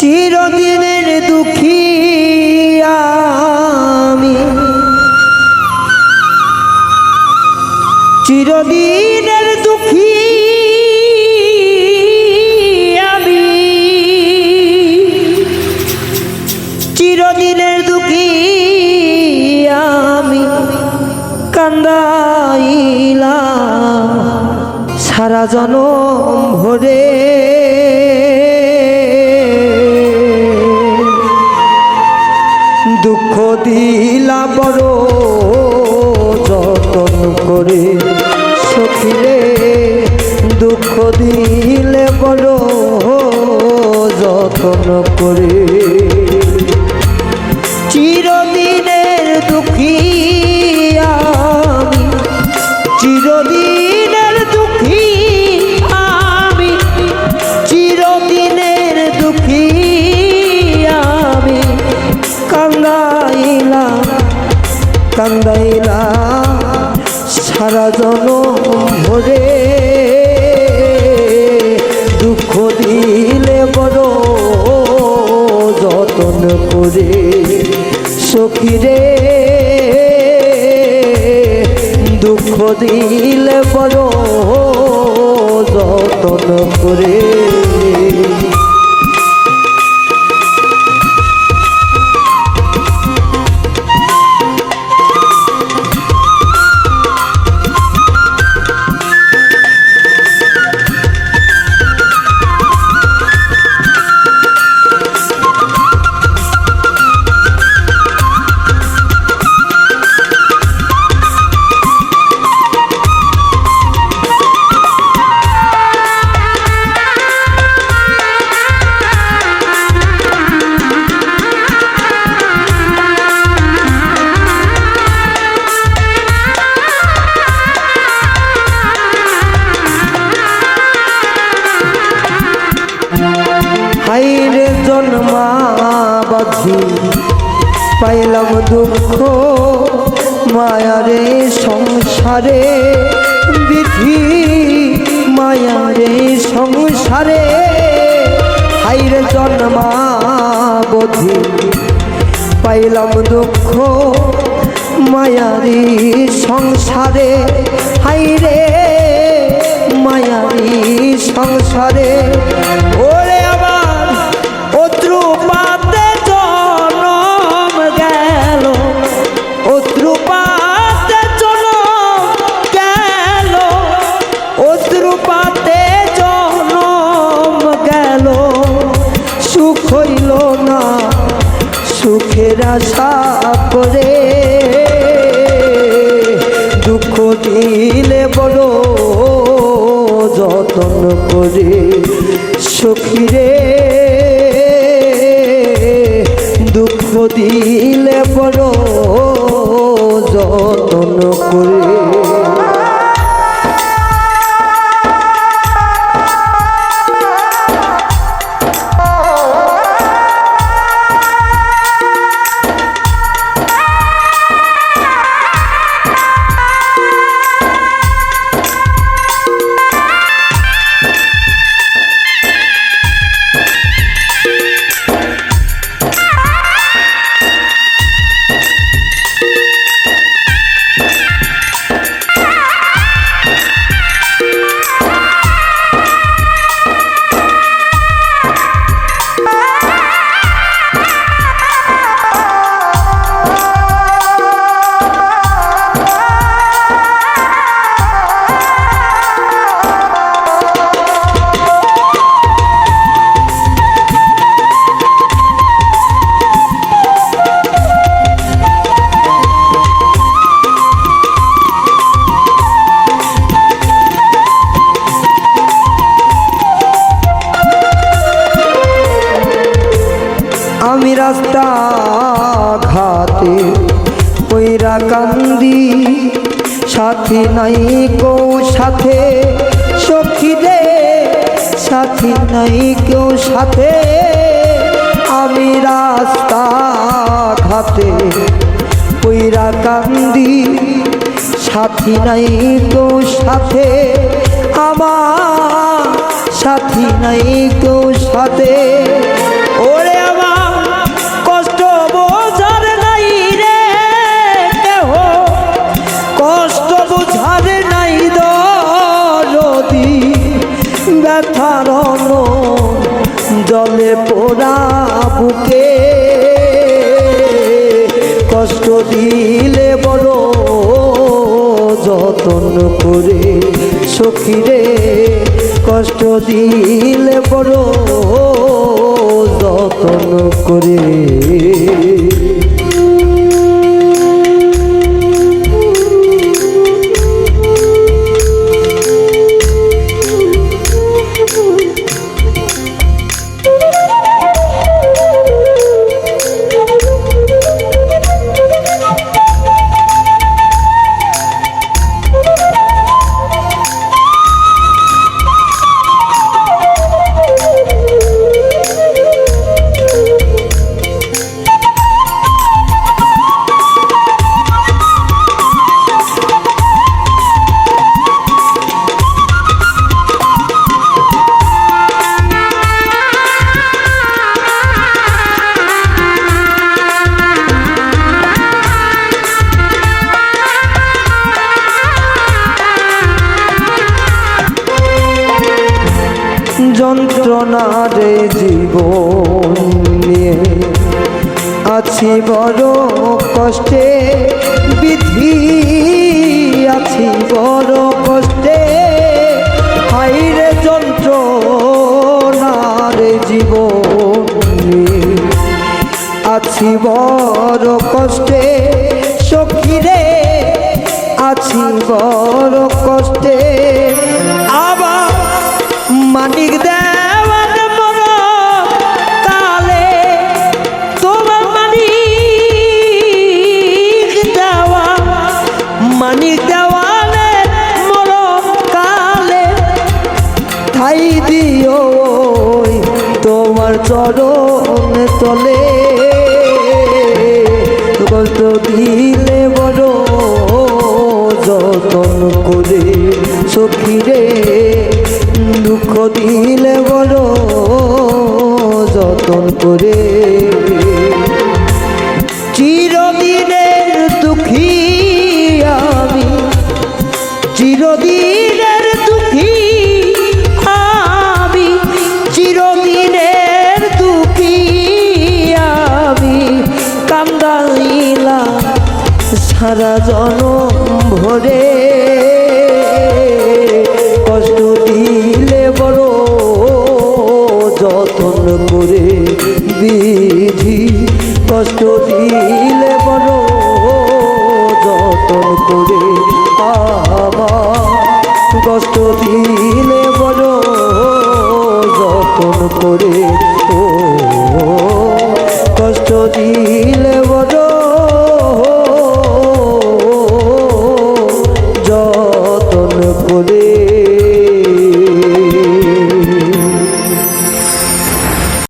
চিরদিনের দুঃখী আমি। চিরদিনের দুঃখী আমি। চিরদিনের দুঃখী আমি। কান্দাইলাম সারা জনম ভরে। দুঃখ দিলা বড় যতন করে। সখিলে দুঃখ দিলে বড় যতন করে। চিরদিনের দুঃখী কান্দাইলা কান্দাইলা, সারা জন ভরে দুঃখ দিলে বড় যতন করে সখিরে দুঃখ দিলে বড় যতন করে জন্মাবাধি পাইলাম দুঃখ, মায়ারে, সংসারে। বিধি, মায়ারে, সংসারে। হাইরে জন্মাবধি পাইলাম দুঃখ, মায়ারি, সংসারে। হাইরে অত্রুপাতে জনম গেল, সুখ হইল না, সুখের আশা করে। দুঃখ দিলে বড় যতন করে সখীরে দুঃখ দিলে বড় যতন করে। আমি রাস্তা ঘাটে ওইরা কান্দি, সাথী নাই কো সাথে সখী রে সাথী নাই কেউ সাথে। আমি রাস্তা ঘাটে ওইরা কান্দি, সাথী নাই কেউ সাথে, আমার সাথী নাই কেউ সাথে। ও পোড়া বুকে কষ্ট দিলে বড় যতন করে সখীরে কষ্ট দিলে বড় যতন করে। যন্ত্রণার জীবন নিয়ে। আছি বড় কষ্টে, বিধি আছি বড় কষ্টে। হাইরে যন্ত্রণার জীবন নিয়ে। আছি বড় কষ্টে সখীরে আছি বড় ঠাই দিও তোমার চরণ তলে। কত দিলে বড় যতন করে সখিরে দুঃখ দিলে বড় যতন করে। জনম ভরে কষ্ট দিলে বড় যতন করে বিধি, কষ্ট দিলে বড় যতন করে আমার কষ্ট দিলে বড় যতন করে ও